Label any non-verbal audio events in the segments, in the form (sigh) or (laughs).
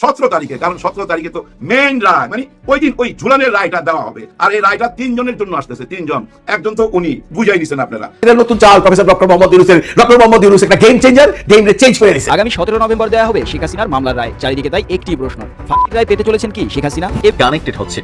সতেরো তারিখে কারণ সতেরো তারিখে তো মেইন রায় মানে ওই দিন ওই ঝুলানের রায়টা দেওয়া হবে। আর এই রায়টা তিনজনের জন্য আসতেছে তিনজন। একজন তো উনি বুঝাই নিছেন আপনারা। এদের নতুন চাল প্রফেসর ডক্টর মোহাম্মদ ইউনুসের ডক্টর মোহাম্মদ ইউনুস একটা গেম চেঞ্জার গেম চেঞ্জ করে দিয়েছে। আগামী সতেরো নভেম্বর দেওয়া হবে শেখ হাসিনার মামলার রায়। চারিদিকে তাই একটি প্রশ্ন ফাঁসির রায় পেতে চলেছেন কি শেখ হাসিনা? এ কানেক্টেড হচ্ছে।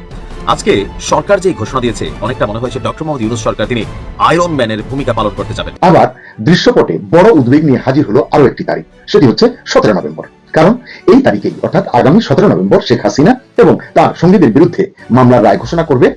আজকে সরকার যে ঘোষণা দিয়েছে অনেকটা মনে হয়েছে ডক্টর মোহাম্মদ ইউনুস সরকার তিনি আয়রন ম্যানের ভূমিকা পালন করতে যাবেন। আবার দৃশ্যপটে বড় উদ্বেগ নিয়ে হাজির হলো আরও একটি তারিখ সেটি হচ্ছে সতেরো নভেম্বর। কারণ এই তারিখেই, অর্থাৎ আগামী সতেরো নভেম্বর শেখ হাসিনা এবং তার সঙ্গীদের বিরুদ্ধে মামলার রায় ঘোষণা করবে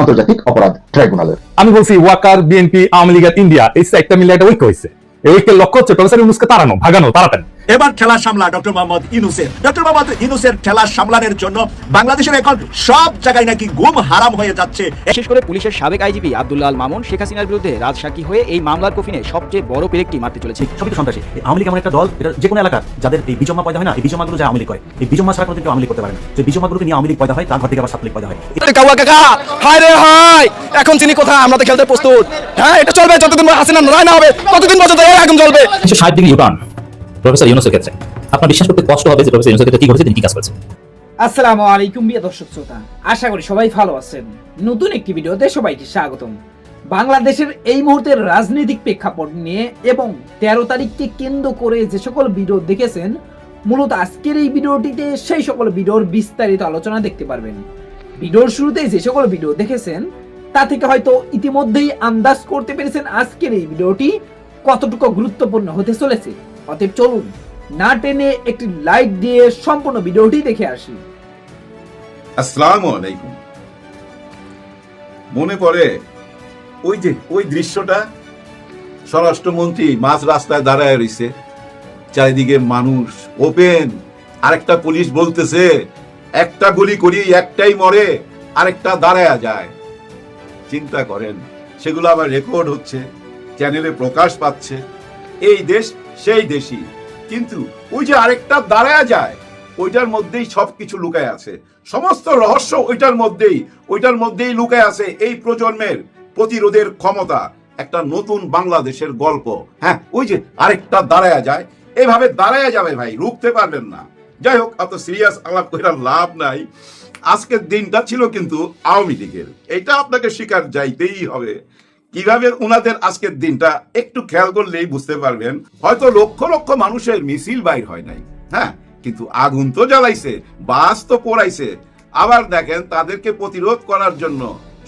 আন্তর্জাতিক অপরাধ ট্রাইব্যুনালের। আমি বলছি, ওয়াকার, বিএনপি, আওয়ামী লীগ ইন্ডিয়া, এই একটা মিলে একটা ঐক্য হয়েছে। এই ঐক্যের লক্ষ্য হচ্ছে প্রফেসর ইউনুসকে তাড়ানো, ভাগানো তাড়াতাড়ি এবার খেলা সামলা ডক্টর মোহাম্মদ ইনুসের ডক্টর মোহাম্মদ ইনুসের খেলা সামলানোর জন্য বাংলাদেশের এখন সব জায়গায় নাকি ঘুম হারাম হয়ে যাচ্ছে। বিশেষ করে পুলিশের সাবেক আইজিপি আব্দুল্লাহ আল মামুন শেখ হাসিনার বিরুদ্ধে রাজসাক্ষী হয়ে এই মামলার কফিনে সবচেয়ে বড় পেরেকটি মারতে চলেছে। সবই তো সন্ত্রাসী। এই আওয়ামী লীগ এমন একটা দল এটা যে কোনো এলাকার যাদের এই বিজমা পয়দা হয় না এই বিজমাগুলো যে আওয়ামী লীগ করে এই বিজমা ছাড়া কোনোদিন কেউ আওয়ামী লীগ করতে পারে না। যে বিজমাগুলোকে নিয়ে আওয়ামী লীগ পয়দা হয় তার ঘর থেকে আবার ছাত্রলীগ পয়দা হয়। কাউয়া কাকা হায় রে হায়! এখন চিনি কোথায়? আমরা তো খেলতে প্রস্তুত। হ্যাঁ এটা চলবে যতদিন হাসিনা রায় না হবে ততদিন পর্যন্ত এই আগুন জ্বলবে। একশো ষাট ডিগ্রি ইউটার্ন প্রফেসর ইউনুসের ক্ষেত্রে। আপনার বিশ্বাস করতে কষ্ট হবে যে প্রফেসর ইউনুসের ক্ষেত্রে কি ঘটেছে, তিনি কি কাজ করেছেন? আসসালামু আলাইকুম বিয়া দর্শক শ্রোতা, আশা করি সবাই ভালো আছেন। নতুন একটি ভিডিওতে সবাইকে স্বাগতম। বাংলাদেশের এই মুহূর্তের রাজনৈতিক প্রেক্ষাপট নিয়ে এবং তেরো তারিখকে কেন্দ্র করে যে সকল ভিডিও দেখেছেন, মূলত আজকের এই ভিডিওটিতে সেই সকল ভিডিওর বিস্তারিত আলোচনা দেখতে পারবেন। ভিডিওর শুরুতেই যে সকল ভিডিও দেখেছেন, তা থেকে হয়তো ইতিমধ্যেই আন্দাজ করতে পেরেছেন আজকের এই ভিডিওটি কতটুকু গুরুত্বপূর্ণ হতে চলেছে। অতএব চলুন, না টেনে একটি লাইক দিয়ে সম্পূর্ণ ভিডিওটি দেখে আসি। আসসালামু আলাইকুম। মনে পড়ে ওই যে, ওই দৃশ্যটা? স্বরাষ্ট্রমন্ত্রী মাঝ রাস্তায় দাঁড়ায় রইছে চারিদিকে মানুষ, ওপেন। আরেকটা পুলিশ বলতেছে, একটা গুলি করি, একটাই মরে, আরেকটা দাঁড়ায় যায়। চিন্তা করেন, সেগুলো আবার রেকর্ড হচ্ছে, চ্যানেলে প্রকাশ পাচ্ছে। এই দেশ সেই দেশই। কিন্তু ওই যে আরেকটা দাঁড়ায় যায়, ওইটার মধ্যেই সবকিছু লুকায় আছে। সমস্ত রহস্য ওইটার মধ্যেই ওইটার মধ্যেই লুকায় আছে এই প্রজন্মের প্রতিরোধের ক্ষমতা। একটা নতুন বাংলাদেশের গল্প। হ্যাঁ ওই যে আরেকটা দাঁড়ায় যায়। এভাবে দাঁড়ায় যাবে ভাই, রুখতে পারবেন না। যাই হোক এত সিরিয়াস আলাপ করে লাভ নাই। আজকের দিনটা ছিল কিন্তু আওয়ামী লীগের। এটা আপনাকে স্বীকার যাইতেই হবে। কীভাবে উনাদের আজকের দিনটা একটু খেয়াল করলেই বুঝতে পারবেন। হয়তো লক্ষ লক্ষ মানুষের মিছিল বাইর হয় নাই। হ্যাঁ কিন্তু আগুন তো জ্বালাইছে, বাস তো পোড়াইছে। আবার দেখেন তাদেরকে প্রতিরোধ করার জন্য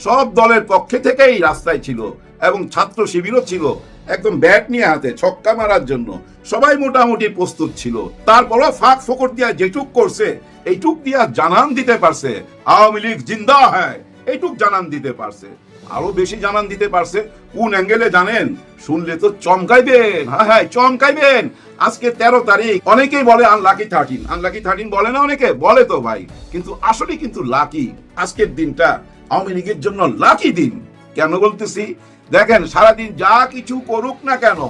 সব দলের পক্ষে থেকেই রাস্তায় ছিল এবং ছাত্র শিবিরও ছিল। একদম ব্যাট নিয়ে হাতে ছক্কা মারার জন্য সবাই মোটামুটি প্রস্তুত ছিল। তারপরও ফাঁক ফোকর দিয়া যেটুক করছে, এইটুক দিয়া জানান দিতে পারছে। আওয়ামী লীগ জিন্দা হ্যায় এইটুক জানান দিতে পারছে। আরও বেশি জানান দিতে পারছে। কোন অ্যাঙ্গেলে জানেন? শুনলে তো চমকাইবেন। হ্যাঁ হ্যাঁ চমকাইবেন। আজকে তেরো তারিখ, অনেকেই বলে আনলাকি থার্টিন আনলাকি থার্টিন বলে না অনেকে? বলে তো ভাই। কিন্তু আসলে কিন্তু লাকি আজকের দিনটা আওয়ামী লীগের জন্য লাকি দিন। কেন বলতেছি? দেখেন, সারাদিন যা কিছু করুক না কেন,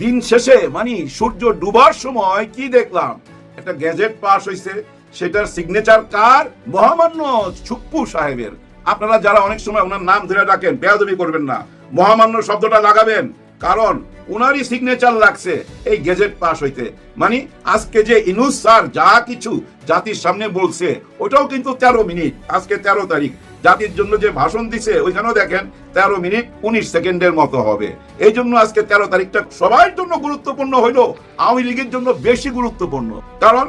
দিন শেষে মানে সূর্য ডুবার সময় কি দেখলাম? একটা গ্যাজেট পাস হয়েছে সেটার সিগনেচার কার? মহামান্য ছুপ্পু সাহেবের। আপনারা যারা অনেক সময় ওনার নাম ধরে ডাকেন, বেয়াদবি করবেন না। মহামান্য শব্দটা লাগাবেন, কারণ ওনারই সিগনেচার লাগছে এই গেজেট পাস হইতে। মানে আজকে যে ইনুস স্যার যা কিছু জাতির সামনে বলছে, ওটাও কিন্তু তেরো মিনিট, আজকে তেরো তারিখ। জাতির জন্য যে ভাষণ দিছে, ওইখানেও দেখেন তেরো মিনিট উনিশ সেকেন্ডের মতো হবে। এই জন্য আজকে তেরো তারিখটা সবার জন্য গুরুত্বপূর্ণ হইল, আওয়ামী লীগের জন্য বেশি গুরুত্বপূর্ণ। কারণ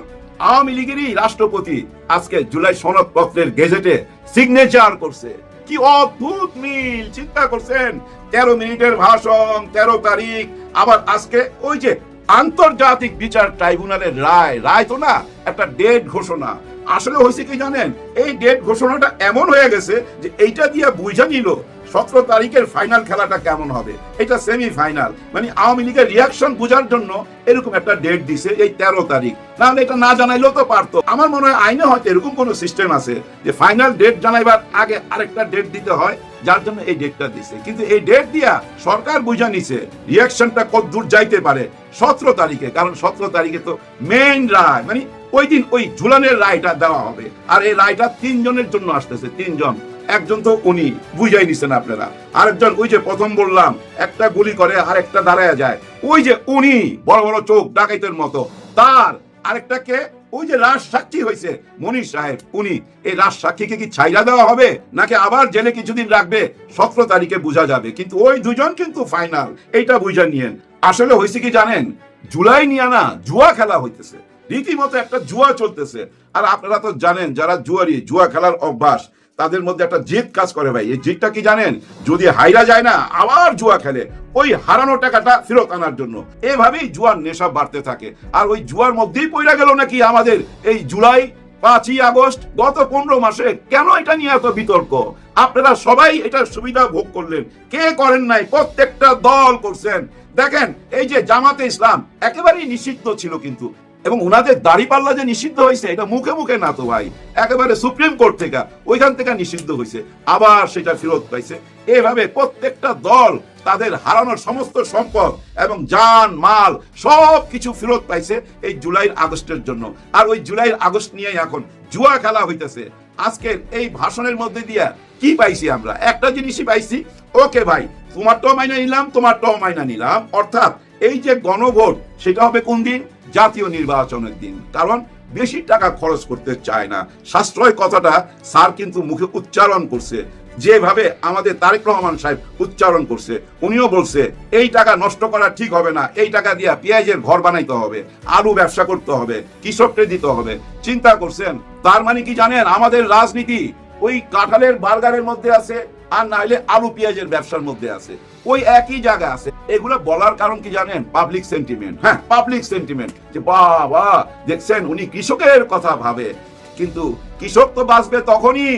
আওয়ামী লীগেরই রাষ্ট্রপতি আজকে জুলাই সনদপত্রের গেজেটে সিগনেচার করছে। কি অদ্ভুত মিল, চিন্তা করছেন? তেরো মিনিটের ভাষণ, তেরো তারিখ, আবার আজকে ওই যে আন্তর্জাতিক বিচার ট্রাইব্যুনালের রায় রায় তো না, একটা ডেট ঘোষণা। আসলে হয়েছে কি জানেন? এই ডেট ঘোষণাটা এমন হয়ে গেছে যে এইটা দিয়ে বুঝা নিল সতেরো তারিখের ফাইনাল খেলাটা কেমন হবে? এটা সেমি ফাইনাল মানে আওয়ামী লীগের রিয়াকশন বোঝার জন্য এরকম একটা ডেট দিছে এই তেরো তারিখ। নাহলে এটা না জানাইলেও তো পারতো। আমার মনে হয় আইনে হয়তো এরকম কোনো সিস্টেম আছে যে ফাইনাল ডেট জানাইবার আগে আরেকটা ডেট দিতে হয়, যার জন্য এই ডেটটা দিছে। কিন্তু এই ডেট দিয়া সরকার বুঝা নিছে রিয়াকশনটা কত দূর যাইতে পারে সতেরো তারিখে। কারণ সতেরো তারিখে তো মেইন রায়। মানে ওই দিন ওই ঝুলানের রায়টা দেওয়া হবে। আর এই রায়টা তিনজনের জন্য আসতেছে, তিনজন। একজন তো উনি, বুঝাই নিছেন আপনারা। আরেকজন ওই যে প্রথম বললাম, একটা গুলি করে আর একটা দাঁড়ায় যায়। ওই যে উনি, বড় বড় চোখ ডাকাইতের মতো। তার আরেকটাকে, ওই যে রাজ সাক্ষী হয়েছে মনির সাহেব, উনি। এই রাজ সাক্ষীকে কি ছাইরা দেওয়া হবে? নাকি আবার জেলে কিছুদিন রাখবে? সতেরো তারিখে বোঝা যাবে। কিন্তু ওই দুজন কিন্তু ফাইনাল এইটা বুঝা নিয়েন। আসলে হয়েছে কি জানেন? জুলাই নিয়ে না, জুয়া খেলা হইতেছে। রীতিমতো একটা জুয়া চলতেছে। আর আপনারা তো জানেন, যারা জুয়ারি, জুয়া খেলার অভ্যাস তাদের মধ্যে একটা জিদ কাজ করে ভাই। এই জিদটা কি জানেন? যদি হাইরা যায় না, আবার জুয়া খেলে। ওই হারানো টাকাটা ফেরত আনার জন্য। এভাবেই জুয়ার নেশা বাড়তে থাকে। আর ওই জুয়ার মধ্যেই পড়ে গেল নাকি আমাদের এই জুলাই পাঁচই আগস্ট? গত পনেরো মাসে কেন এটা নিয়ে এত বিতর্ক? আপনারা সবাই এটার সুবিধা ভোগ করলেন। কে করেন নাই? প্রত্যেকটা দল করছেন। দেখেন, এই যে জামাতে ইসলাম, একেবারেই নিষিদ্ধ ছিল কিন্তু। এবং ওনাদের দাড়িপাল্লা যে নিষিদ্ধ হয়েছে, এটা মুখে মুখে না তো ভাই, একেবারে সুপ্রিম কোর্ট থেকে, ওইখান থেকে নিষিদ্ধ হয়েছে, আবার সেটা ফেরত পাইছে। এভাবে প্রত্যেকটা দল তাদের হারানোর সমস্ত সম্পদ এবং যান, মাল, সব কিছু ফেরত পাইছে এই জুলাইয়ের আগস্টের জন্য। আর ওই জুলাইয়ের আগস্ট নিয়ে এখন জুয়া খেলা হইতেছে। আজকের এই ভাষণের মধ্যে দিয়া কি পাইছি আমরা? একটা জিনিসই পাইছি, ওকে ভাই তোমার তোমারটাও মাইনা নিলাম তোমার তোমারটাও মাইনা নিলাম, অর্থাৎ এই যে গণভোট, সেটা হবে কোন দিন? জাতীয় নির্বাচনের দিন। কারণ বেশি টাকা খরচ করতে চায় না। সাশ্রয় কথাটা স্যার কিন্তু মুখে উচ্চারণ করছে। যেভাবে আমাদের তারেক রহমান সাহেব উচ্চারণ করছে, উনিও বলছে, এই টাকা নষ্ট করা ঠিক হবে না। এই টাকা দিয়া পেঁয়াজের ঘর বানাইতে হবে, আলু ব্যবসা করতে হবে, কৃষককে দিতে হবে। চিন্তা করছেন? তার মানে কি জানেন? আমাদের রাজনীতি ওই কাঁঠালের বার্গারের মধ্যে আছে। আর না হলে আলু পেঁয়াজের ব্যবসার মধ্যে আছে। ওই একই জায়গা আছে। এগুলো বলার কারণ কি জানেন? পাবলিক সেন্টিমেন্ট হ্যাঁ? পাবলিক সেন্টিমেন্ট যে বাবা, দেখছেন? উনি কৃষকের কথা ভাবে। কিন্তু কৃষক তো বাঁচবে তখনই,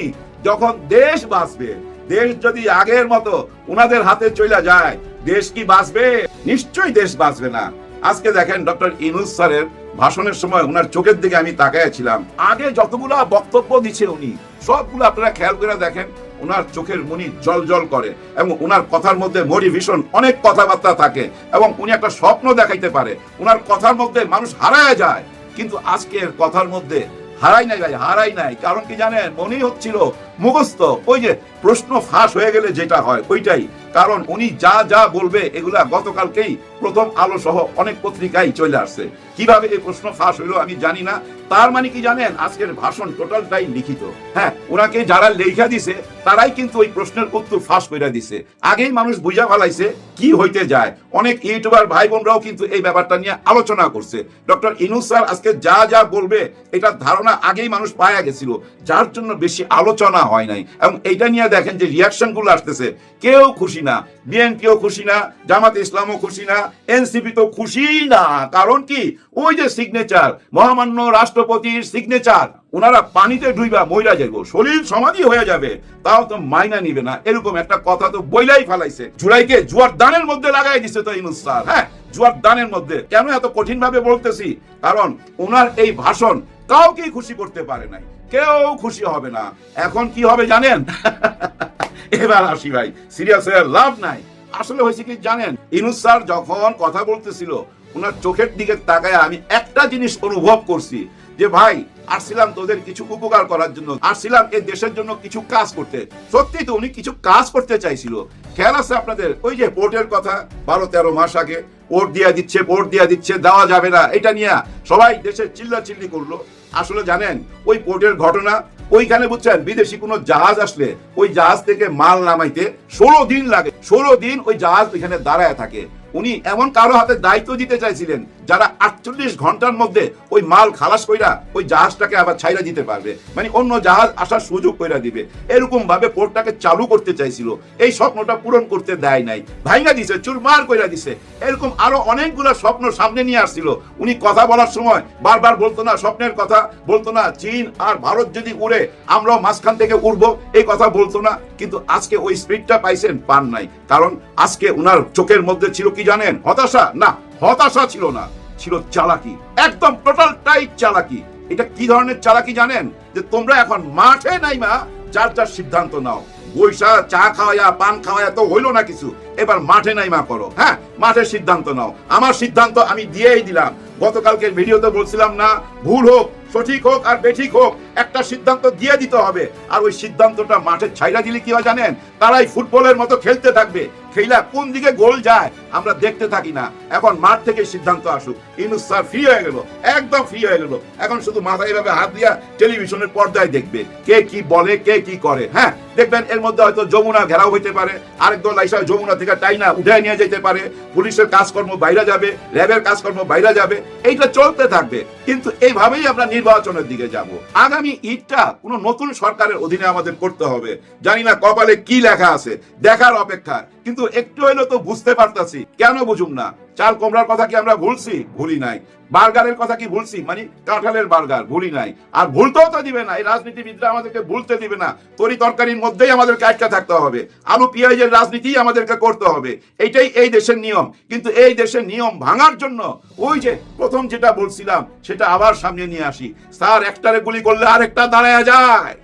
যখন দেশ বাঁচবে। দেশ যদি আগের মতো উনাদের হাতে চলে যায়, দেশ কি বাঁচবে? নিশ্চয়ই দেশ বাঁচবে না। আজকে দেখেন ডক্টর ইনুস স্যারের ভাষণের সময় ওনার চোখের দিকে আমি তাকাইছিলাম আগে যতগুলা বক্তব্য দিচ্ছে উনি, সবগুলো আপনারা খেয়াল করে দেখেন। ওনার চোখের মনি জল জল করে এবং ওনার কথার মধ্যে মোটিভেশন অনেক কথাবার্তা থাকে এবং উনি একটা স্বপ্ন দেখাইতে পারে। ওনার কথার মধ্যে মানুষ হারায় যায়। কিন্তু আজকের কথার মধ্যে হারাই নাই ভাই, হারাই নাই। কারণ কি জানেন? মনেই হচ্ছিল মুখস্থ। ওই যে প্রশ্ন ফাঁস হয়ে গেলে যেটা হয়, ওইটাই। কারণ উনি যা যা বলবে, এগুলা গতকালকেই প্রথম আলো সহ অনেক পত্রিকায় চলে আসছে। কীভাবে এই প্রশ্ন ফাঁস হইল আমি জানি না। তার মানে কি জানেন, আজকের ভাষণ টোটালটাই লিখিত। হ্যাঁ ওনাকে যারা লেখা দিছে, তারাই কিন্তু ওই প্রশ্নের উত্তর ফাঁস করে দিছে। আগেই মানুষ বুঝা ফেলাইছে কি হইতে যায়। অনেক ইউটিউবার ভাই বোনরাও কিন্তু এই ব্যাপারটা নিয়ে আলোচনা করছে। ডক্টর ইনুস স্যার আজকে যা যা বলবে, এটার ধারণা আগেই মানুষ পায়া গেছিল। যার জন্য বেশি আলোচনা হয় নাই। এবং এইটা নিয়ে দেখেন যে রিয়াকশনগুলো আসতেছে। কেউ খুশি না। বিএনপিও খুশি না, জামাত ইসলামও খুশি না, এনসিপি তো খুশি না। কারণ কি? ওই যে সিগনেচার মহামান্য রাষ্ট্রপতির সিগনেচার ওনারা পানিতে ডুইবা মইরা যাইব। শরীর সমাধি হয়ে যাবে। তাও তো মাইনা নিবে না। এরকম একটা কথা তো বইলাই ফেলাইছে। জুলাইকে জুয়ার দানের মধ্যে লাগাই দিছে তো ইনুস স্যার। হ্যাঁ জুয়ার দানের মধ্যে। কেন এত কঠিন ভাবে বলতেছি? কারণ ওনার এই ভাষণ কাউকেই খুশি করতে পারে নাই। কেউ খুশি হবে না। এখন কি হবে জানেন? (laughs) এবার আসি ভাই সিরিয়াস হয়ে লাভ নাই। আসলে হয়েছে কি জানেন ইনুস স্যার যখন কথা বলতেছিল ওনার চোখের দিকে তাকায় আমি একটা জিনিস অনুভব করছি, যে ভাই, আসছিলাম তোদের কিছু উপকার করার জন্য, আসছিলাম এই দেশের জন্য কিছু কাজ করতে। সত্যি তো উনি কিছু কাজ করতে চাইছিল। খেয়াল আছে আপনাদের? ওই যে পোর্টের কথা, বারো তেরো মাস আগে পোর্ট দিয়া দিচ্ছে পোর্ট দিয়া দিচ্ছে, দেওয়া যাবে না। এটা নিয়ে সবাই দেশের চিল্লা চিল্লি করল। আসলে জানেন ওই পোর্টের ঘটনা ওইখানে বুঝছেন, বিদেশি কোনো জাহাজ আসলে ওই জাহাজ থেকে মাল নামাইতে ষোলো দিন লাগে। ষোলো দিন ওই জাহাজ ওইখানে দাঁড়ায় থাকে। উনি এমন কারও হাতে দায়িত্ব দিতে চাইছিলেন যারা আটচল্লিশ ঘণ্টার মধ্যে ওই মাল খালাস কইরা ওই জাহাজটাকে আবার ছাইরা দিতে পারবে। মানে অন্য জাহাজ আসার সুযোগ কইরা দিবে। এরকম ভাবে পোর্টটাকে চালু করতে চাইছিল। এই স্বপ্নটা পূরণ করতে দেয় নাই। ভাইঙ্গা দিছে, চুরমার কইরা দিছে। এরকম আরও অনেকগুলো স্বপ্ন সামনে নিয়ে আসছিল। উনি কথা বলার সময় বারবার বলতো না, স্বপ্নের কথা বলতো না, চীন আর ভারত যদি উড়ে আমরাও মাঝখান থেকে উড়বো, এই কথা বলতো না। কিন্তু আজকে ওই স্পিডটা পাইছেন, পান নাই। কারণ আজকে উনার চোখের মধ্যে ছিল কি জানেন? হতাশা? না, হতাশা ছিল না। ছিল চালাকি। একদম টোটাল টাইট চালাকি। এটা কি ধরনের চালাকি জানেন? যে তোমরা এখন মাঠে নাইমা যার যার সিদ্ধান্ত নাও। বৈশা চা খাওয়া পান খাওয়া তো হইল না কিছু। এবার মাঠে নাইমা করো। হ্যাঁ মাঠের সিদ্ধান্ত নাও। আমার সিদ্ধান্ত আমি দিয়েই দিলাম। গতকালকে ভিডিওতে বলছিলাম না, ভুল হোক সঠিক হোক আর বেঠিক হোক, একটা সিদ্ধান্ত দিয়ে দিতে হবে। আর ওই সিদ্ধান্তটা মাঠে ছাইরা দিলে কি হয় জানেন? তারাই ফুটবলের মতো খেলতে থাকবে। খেলা কোন দিকে গোল যায়, আমরা দেখতে থাকি না। এখন মাঠ থেকে সিদ্ধান্ত আসুক। ইনুস স্যার ফ্রি হয়ে গেল, একদম ফ্রি হয়ে গেল। এখন শুধু মাথায় এভাবে হাত দিয়া টেলিভিশনের পর্দায় দেখবে। কে কি বলে, কে কি করে হ্যাঁ? দেখবেন এর মধ্যে হয়তো যমুনা ঘেরাও হইতে পারে। আরেক দল আইসা যমুনা থেকে টাইনা উঠে নিয়ে যেতে পারে। পুলিশের কাজকর্ম বাইরে যাবে, র্যাবের কাজকর্ম বাইরে যাবে। এইটা চলতে থাকবে। কিন্তু এইভাবেই আমরা নির্বাচনের দিকে যাব। আগামী ঈদটা কোনো নতুন সরকারের অধীনে আমাদের করতে হবে। জানি না কপালে কি লেখা আছে, দেখার অপেক্ষা কিন্তু একটু হইলেও তো বুঝতে পারতাছি। কেন বুঝুম না? চাল কোমরার কথা কি আমরা ভুলছি? ভুলি নাই। বার্গারের কথা কি ভুলছি? মানে কাঁঠালের বার্গার, ভুলি নাই। আর ভুলতেও তো দিবে না। এই রাজনীতিবিদরা আমাদেরকে ভুলতে দিবে না। তরি তরকারির মধ্যেই আমাদেরকে আটকা থাকতে হবে। আলু পেঁয়াজের রাজনীতি আমাদেরকে করতে হবে। এইটাই এই দেশের নিয়ম। কিন্তু এই দেশের নিয়ম ভাঙার জন্য ওই যে প্রথম যেটা বলছিলাম, সেটা আবার সামনে নিয়ে আসি। স্যার, একটারে গুলি করলে আরেকটা দাঁড়ায় যায়।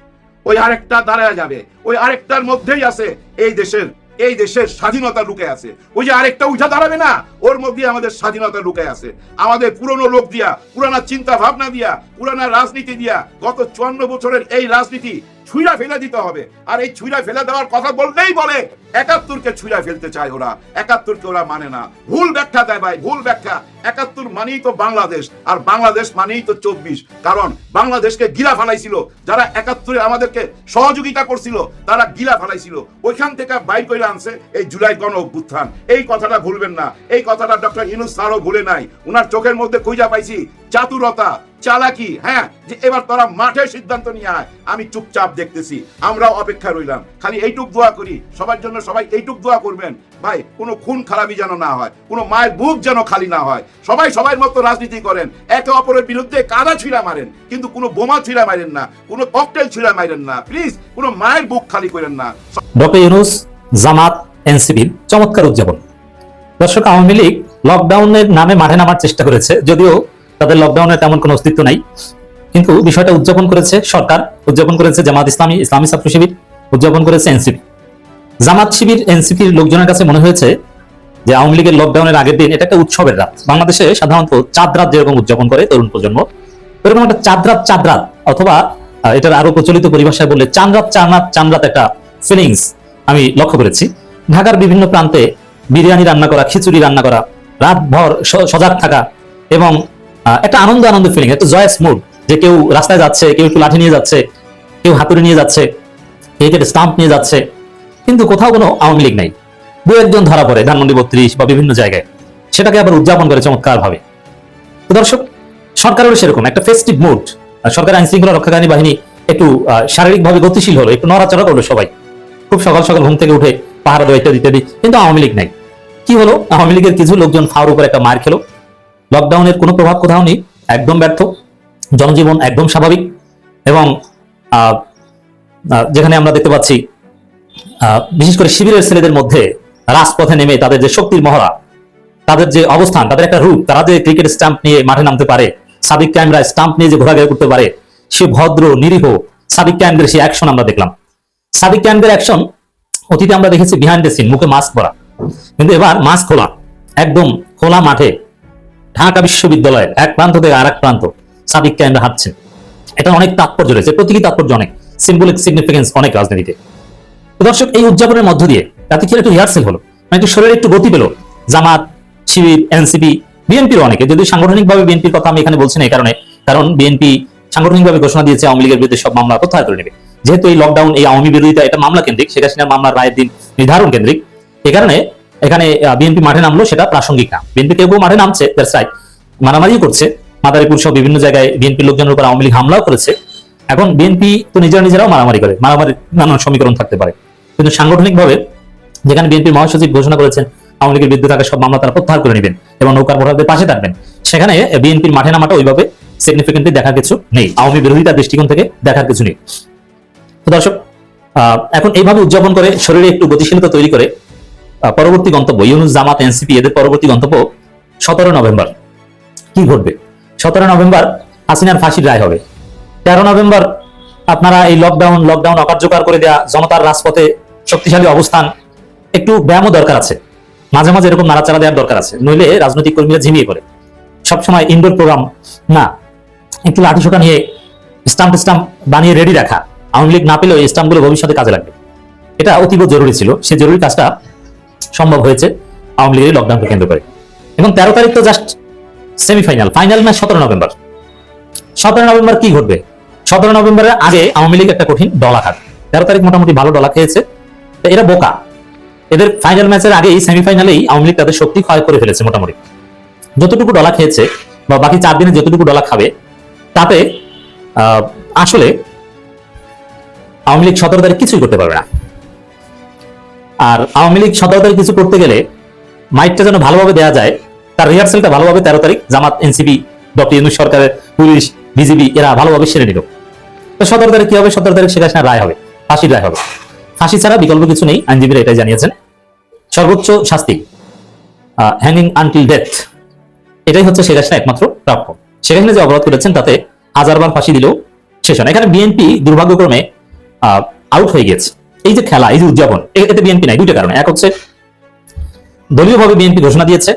ওই আরেকটা দাঁড়ায় যাবে। ওই আরেকটার মধ্যেই আছে এই দেশের এই দেশের স্বাধীনতা লুকে আছে। ওই যে আরেকটা উঠা দাঁড়াবে না? ওর মধ্যে আমাদের স্বাধীনতা লুকে আছে। আমাদের পুরনো লোক দিয়া, পুরানা চিন্তা ভাবনা দিয়া, পুরানা রাজনীতি দিয়া গত চুয়ান্ন বছরের এই রাজনীতি ছুঁড়া ফেলে দিতে হবে। আর এই ছুঁড়া ফেলে দেওয়ার কথা বললেই বলে, একাত্তরকে ছুঁড়া ফেলতে চায় ওরা। একাত্তরকে ওরা মানে না। ভুল ব্যাখ্যা দেয় ভাই, ভুল ব্যাখ্যা। একাত্তর মানেই তো বাংলাদেশ, আর বাংলাদেশ মানেই তো চব্বিশ। কারণ বাংলাদেশকে গিলা ফালাইছিল। যারা একাত্তরে আমাদেরকে সহযোগিতা করছিল, তারা গিলা ফালাইছিল। ওইখান থেকে বাইর করে আনছে এই জুলাই গণ অভ্যুত্থান। এই কথাটা ভুলবেন না। এই কথাটা ডক্টর ইনুস স্যারও ভুলে নাই। উনার চোখের মধ্যে খুঁজা পাইছি, চাতুরতা। চালাকি হ্যাঁ যে এবার তোরা মাঠে সিদ্ধান্ত নিয়ে আয়। আমি চুপচাপ দেখতেছি, আমরাও অপেক্ষা রইলাম। খালি এইটুক দোয়া করি, সবার জন্য সবাই এইটুক দোয়া করবেন। ভাই, কোনো খুন খারাপি যেন না হয়, কোনো মায়ের বুক যেন খালি না হয়। সবাই সবাই মতো রাজনীতি করেন, একে অপরের বিরুদ্ধে কাদা ছিঁড়া মারেন, কিন্তু কোনো বোমা ছিঁড়া মারেন না, কোনো ককটেল ছিঁড়া মারেন না। প্লিজ, কোনো মায়ের বুক খালি করেন না। ডক্টর ইউনুস, জামাত, এনসিপির চমৎকার উদযাপন। দর্শক, আওয়ামী লীগ লকডাউনের নামে মাঠে নামার চেষ্টা করেছে, যদিও তাদের লকডাউনের তেমন কোনো অস্তিত্ব নাই। কিন্তু বিষয়টা উদযাপন করেছে সরকার, উদযাপন করেছে জামাত ইসলামী ইসলামী ছাত্র শিবির, উদযাপন করেছে এনসিপি। জামাত শিবির, এনসিপির লোকজনের কাছে মনে হয়েছে যে আওয়ামী লীগের লকডাউনের আগের দিন এটা একটা উৎসবের রাত। বাংলাদেশে সাধারণত চাঁদ রাত যেরকম উদযাপন করে তরুণ প্রজন্ম এরকম একটা চাঁদ রাত চাঁদ রাত, অথবা এটার আরও প্রচলিত পরিভাষায় বললে চান রাত চান রাত একটা ফিলিংস আমি লক্ষ্য করেছি। ঢাকার বিভিন্ন প্রান্তে বিরিয়ানি রান্না করা, খিচুড়ি রান্না করা, রাতভর সজাগ থাকা এবং একটা আনন্দ আনন্দ ফিলিং একটা জয়াস মুড যে কেউ রাস্তায় যাচ্ছে, কেউ একটু লাঠি নিয়ে যাচ্ছে, কেউ হাতুড়ি নিয়ে যাচ্ছে, কেউ একটা স্টাম্প নিয়ে যাচ্ছে, কিন্তু কোথাও কোনো আওয়ামী লীগ নাই। দু একজন ধরা পড়ে, ধানমন্ডি বত্রিশ বা বিভিন্ন জায়গায়। সেটাকে আবার উদযাপন করে চমৎকার ভাবে তো দর্শক, সরকারেরও সেরকম, একটা ফেস্টিভ মুড সরকার আইন শৃঙ্খলা রক্ষাকারী বাহিনী একটু শারীরিকভাবে গতিশীল হলো, একটু নড়াচড়া করল সবাই। খুব সকাল সকাল ঘুম থেকে উঠে পাহারা দেওয়া ইত্যাদি ইত্যাদি কিন্তু আওয়ামী লীগ নাই। কি হলো? আওয়ামী লীগের কিছু লোকজন ফাওয়ার উপর একটা মার খেলো। লকডাউনের কোনো প্রভাব কোথাও নেই, একদম ব্যর্থ, জনজীবন একদম স্বাভাবিক এবং যেখানে আমরা দেখতে পাচ্ছি বিশেষ করে শিবিরের ছেলেদের মধ্যে রাজপথে নেমে তাদের যে শক্তির মহড়া, তাদের যে অবস্থান, তাদের একটা রূপ, তারা যে ক্রিকেট স্ট্যাম্প নিয়ে মাঠে নামতে পারে, সাবিক ক্যামেরা স্টাম্প নিয়ে যে ঘোরাঘুরি করতে পারে, সে ভদ্র, নিরীহ সাবিক ক্যাম্পের সে অ্যাকশন আমরা দেখলাম। সাবিক ক্যাম্পের অ্যাকশন, অতীতে আমরা দেখেছি বিহাইন্ড দ্য সিন মুখে মাস্ক পরা। কিন্তু এবার মাস্ক খোলা, একদম খোলা মাঠে ঢাকা বিশ্ববিদ্যালয়ের এক প্রান্ত থেকে আর এক প্রান্ত সাবিক ক্যাম্পে হাঁটছেন এটা অনেক তাৎপর্য রয়েছে। প্রতীকী তাৎপর্য অনেক। সিম্বলিক সিগনিফিকেন্স অনেক রাজনীতিতে। দর্শক, এই উদযাপনের মধ্য দিয়ে তাতে কি একটু রিহার্সেল হলো। মানে একটু শরীরে একটু গতি পেল। জামাত, শিবির এনসিপি বিএনপির অনেকে। যদি সাংগঠনিকভাবে বিএনপির কথা আমি এখানে বলছি না এই কারণে, কারণ বিএনপি সাংগঠনিকভাবে ঘোষণা দিয়েছে আওয়ামী লীগের বিরুদ্ধে সব মামলা প্রত্যাহার করে নেবে। যেহেতু এই লকডাউন এই আওয়ামী বিরোধিতা এটা মামলা কেন্দ্রিক শেখ হাসিনার মামলার রায়ের দিন নির্ধারণ কেন্দ্রিক। এই কারণে এখানে বিএনপি মাঠে নামলো, সেটা প্রাসঙ্গিক না। বিএনপি কেউ মাঠে নামছে মারামারি করছে। মাদারীপুর সহ বিভিন্ন জায়গায় বিএনপির লোকজনের উপর আওয়ামী লীগ হামলাও করেছে। এখন বিএনপি তো নিজেরা নিজেরাও মারামারি করে। মারামারি নানান সমীকরণ থাকতে পারে। কিন্তু সাংগঠনিকভাবে যেখানে বিএনপির মহাসচিব ঘোষণা করেছেন, আওয়ামী লীগের বিরুদ্ধে থাকা সব মামলা তারা প্রত্যাহার করে নেবেন এবং নৌকার ভোটারদের পাশে থাকবেন সেখানে বিএনপির মাঠে নামাটা ওইভাবে সিগনিফিকেন্টলি দেখার কিছু নেই। আওয়ামী বিরোধিতার দৃষ্টিকোণ থেকে দেখার কিছু নেই। তো দর্শক এখন এইভাবে উদযাপন করে, শরীরে একটু গতিশীলতা তৈরি করে পরবর্তী গন্তব্য, ইউনুস জামাত, এনসিপি, এদের পরবর্তী গন্তব্য সতেরো নভেম্বর। কি ঘটবে? সতেরো নভেম্বর হাসিনার ফাঁসির রায় হবে। তেরো নভেম্বর আপনারা এই লকডাউন লকডাউন অকার্যকর করে দেওয়া জনতার রাজপথে শক্তিশালী অবস্থান, একটু ব্যায়ামও দরকার আছে। মাঝে মাঝে এরকম নাড়াচাড়া দেওয়ার দরকার আছে। নইলে রাজনৈতিক কর্মীরা ঝিমিয়ে পড়ে। সবসময় ইনডোর প্রোগ্রাম না, একটু লাঠি সোটা নিয়ে স্টাম্প স্টাম্প বানিয়ে রেডি রাখা। আওয়ামী লীগ না পেলেও এই স্টাম্পগুলো ভবিষ্যতে কাজে লাগবে। এটা অতীব জরুরি ছিল। সেই জরুরি কাজটা সম্ভব হয়েছে আওয়ামী লীগের লকডাউনকে কেন্দ্র করে। এবং তেরো তারিখ তো জাস্ট সেমিফাইনাল ফাইনাল ম্যাচ সতেরো নভেম্বর। সতেরো নভেম্বর কি ঘটবে? সতেরো নভেম্বরের আগে আওয়ামী লীগ একটা কঠিন ডলা খাবে। তেরো তারিখ মোটামুটি ভালো ডলা খেয়েছে। এরা বোকা। এদের ফাইনাল ম্যাচের আগেই সেমিফাইনালেই আওয়ামী লীগ তাদের শক্তি ক্ষয় করে ফেলেছে মোটামুটি। যতটুকু ডলা খেয়েছে বা বাকি চার দিনে যতটুকু ডলা খাবে, তাতে আসলে আওয়ামী লীগ সতেরো তারিখ কিছুই করতে পারবে না। আর আওয়ামী লীগ সতেরো তারিখ কিছু করতে গেলে মাইকটা যেন ভালোভাবে দেওয়া যায়, তার রিহার্সালটা ভালোভাবে তেরো তারিখ জামাত, এনসিপি ডক্টর ইউনুস সরকারের পুলিশ, বিজিবি, এরা ভালোভাবে সেরে নিল। তো সতেরো তারিখ কি হবে? সতেরো তারিখ শেখ হাসিনার রায় হবে, ফাঁসির রায় হবে। ফাঁসি ছাড়া বিকল্প কিছু নেই, আইনজীবীরা এটাই জানিয়েছেন। সর্বোচ্চ শাস্তি হ্যাঙ্গিং আনটিল ডেথ এটাই হচ্ছে শেখ হাসিনা একমাত্র প্রাপ্য। শেখ হাসিনা যে অপরাধ করেছেন, তাতে হাজারবার ফাঁসি দিলেও শেষ হয় এখানে বিএনপি দুর্ভাগ্যক্রমে আউট হয়ে গেছে এই যে খেলা, এই যে উদযাপন এতে বিএনপি নাই, দুইটা কারণে। এক হচ্ছে, দলীয়ভাবে বিএনপি ঘোষণা দিয়েছে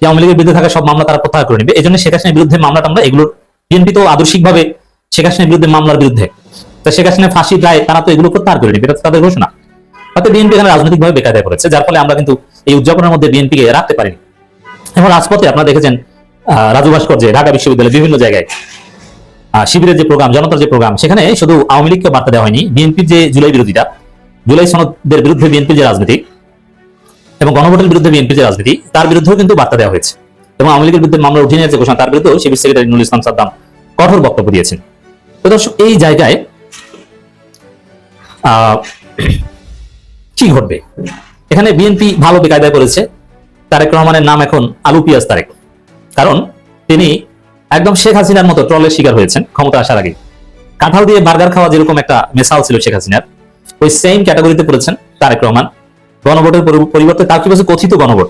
যে আওয়ামী লীগের বিরুদ্ধে থাকা সব মামলা তারা প্রত্যাহার করে নেবে। এই জন্য শেখ হাসিনার বিরুদ্ধে মামলা টামলা এগুলো বিএনপি তো আদর্শিকভাবে শেখ হাসিনার বিরুদ্ধে মামলার বিরুদ্ধে। তো শেখ হাসিনা ফাঁসির রায়, তারা তো এগুলো প্রত্যাহার করে নেবে, এটা তাদের ঘোষণা। তাতে বিএনপি এখানে রাজনৈতিকভাবে বেকায়দায় পড়েছে, যার ফলে আমরা কিন্তু এই উদযাপনের মধ্যে বিএনপিকে রাখতে পারিনি। এখন রাজপথে আপনারা দেখেছেন রাজু ভাস্কর্যে ঢাকা বিশ্ববিদ্যালয়ে বিভিন্ন জায়গায় শিবিরের যে প্রোগ্রাম, জনতার যে প্রোগ্রাম, সেখানে শুধু আওয়ামী লীগকে বার্তা দেওয়া হয়নি, বিএনপির যে জুলাই বিরোধিতা জুলাই সনদের বিরুদ্ধে বিএনপির যে রাজনীতি এবং গণভোটের বিরুদ্ধে বিএনপির যে রাজনীতি, তার বিরুদ্ধেও কিন্তু বার্তা দেওয়া হয়েছে। এবং আওয়ামী লীগের বিরুদ্ধে মামলা উঠিয়ে নিয়েছে ঘোষণা, তার বিরুদ্ধেও শিবির সেক্রেটারি নুরুল ইসলাম সাদ্দাম কঠোর বক্তব্য দিয়েছেন। তো দর্শক, এই জায়গায় কি ঘটবে? এখানে বিএনপি ভালো বেকায়দায় পড়েছে তারেক রহমানের নাম এখন আলু পিয়াজ তারেক। কারণ তিনি একদম শেখ হাসিনার মতো ট্রলের শিকার হয়েছেন ক্ষমতা আসার আগে কাঁঠাল দিয়ে বার্গার খাওয়া যেরকম একটা মেসাল ছিল শেখ হাসিনার ওই সেম ক্যাটাগরিতে পড়েছেন তারেক রহমান। গণভোটের পরিবর্তে তার কি বলছে? কথিত গণভোট।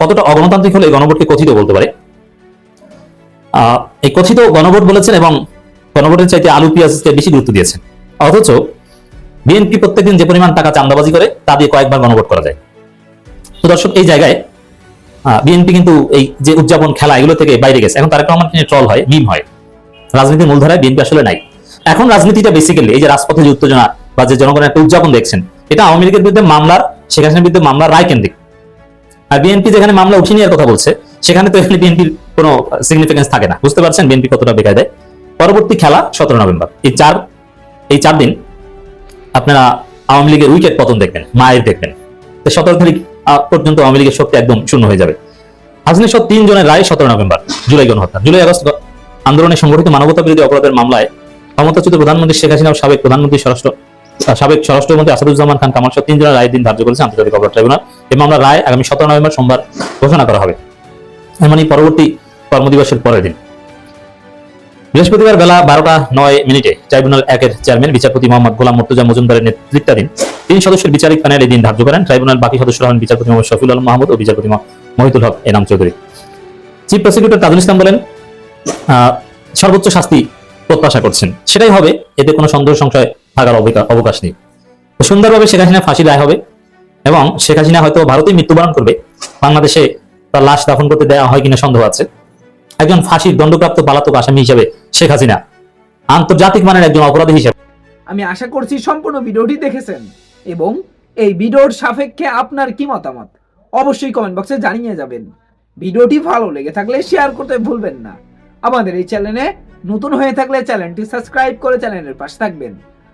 কতটা অগণতান্ত্রিক হলে গণভোটকে কথিত বলতে পারে? এই কথিত গণভোট বলেছেন এবং গণভোটের চাইতে আলু পেঁয়াজকে বেশি গুরুত্ব দিয়েছেন। অথচ বিএনপি প্রত্যেকদিন যে পরিমাণ টাকা চান্দাবাজি করে, তা দিয়ে কয়েকবার গণভোট করা যায়। তো দর্শক, এই জায়গায় বিএনপি কিন্তু এই যে উদযাপন খেলা, এগুলো থেকে বাইরে গেছে। এখন তারেক রহমান ট্রল হয়, মিম হয়। রাজনীতির মূলধারায় বিএনপি আসলে নাই। এখন রাজনীতিটা বেসিক্যালি এই যে রাজপথে যে উত্তেজনা বা যে জনগণের একটা উদযাপন দেখছেন, এটা আওয়ামী লীগের বিরুদ্ধে মামলার, শেখ হাসিনার বিরুদ্ধে মামলার রায় কেন্দ্রিক। আর বিএনপি যেখানে মামলা উঠিয়ে নেওয়ার কথা বলছে, সেখানে তো এখানে বিএনপির কোনো সিগনিফিকেন্স থাকে না। বুঝতে পারছেন বিএনপি কতটা বেকায় দেয় পরবর্তী খেলা, সতেরো নভেম্বর। এই চার এই চার দিন আপনারা আওয়ামী লীগের উইকেট পতন দেখবেন, মায়ের দেখবেন। তো সতেরো তারিখ পর্যন্ত আওয়ামী লীগের শক্তি একদম শূন্য হয়ে যাবে। হাসিনা সহ তিন জনের রায় সতেরো নভেম্বর, জুলাই গণহত্যা। জুলাই আগস্ট আন্দোলনে সংগঠিত মানবতা বিরোধী অপরাধের মামলায় ক্ষমতাচ্যুত প্রধানমন্ত্রী শেখ হাসিনা ও সাবেক প্রধানমন্ত্রী স্বরাষ্ট্র সাবেক স্বরাষ্ট্রমন্ত্রী আসাদুজ্জামান খান কামাল সহ তিন জনের রায়ের দিন ধার্য করেছে আন্তর্জাতিক অপরাধ ট্রাইব্যুনাল এই মামলার রায় আগামী সতেরো নভেম্বর সোমবার ঘোষণা করা হবে। এমনই পরবর্তী কর্মদিবসের পরের দিন। বৃহস্পতিবার বেলা বারোটা নয় মিনিটে ট্রাইব্যুনাল একের চেয়ারম্যান, বিচারপতি মোহাম্মদ গোলাম মুর্তুজা মজুমদারের নেতৃত্বাধীন তিন সদস্যের বিচারিক প্যানেল এই দিন ধার্য করেন। ট্রাইব্যুনাল বাকি সদস্যরা হন বিচারপতি মোহাম্মদ শফিউল আলম মাহমুদ ও বিচারপতি মহ- মহিতুল হক এনাম চৌধুরী। চিফ প্রসিকিউটর তাজুল ইসলাম বলেন সর্বোচ্চ শাস্তি প্রত্যাশা করছেন। সেটাই হবে, এতে কোনো সন্দেহ সংশয় থাকার অবকাশ নেই। সুন্দরভাবে শেখ হাসিনা ফাঁসি রায় হবে এবং শেখ হাসিনা হয়তো ভারতেই মৃত্যুবরণ করবে। বাংলাদেশে তার লাশ দাফন করতে দেওয়া হয় কিনা সন্দেহ আছে। একজন ফাঁসির দণ্ডপ্রাপ্ত পালাতক আসামি হিসেবে শেখ হাসিনা আন্তর্জাতিক মানের একজন অপরাধী হিসেবে। আমি আশা করছি সম্পূর্ণ ভিডিওটি দেখেছেন এবং এই ভিডিওর সাপেক্ষে আপনার কি মতামত? অবশ্যই কমেন্ট বক্সে জানিয়ে যাবেন। ভিডিওটি ভালো লেগে থাকলে শেয়ার করতে ভুলবেন না। আমাদের এই চ্যানেলে নতুন হয়ে থাকলে চ্যানেলটি সাবস্ক্রাইব করে চ্যানেলের পাশে থাকবেন।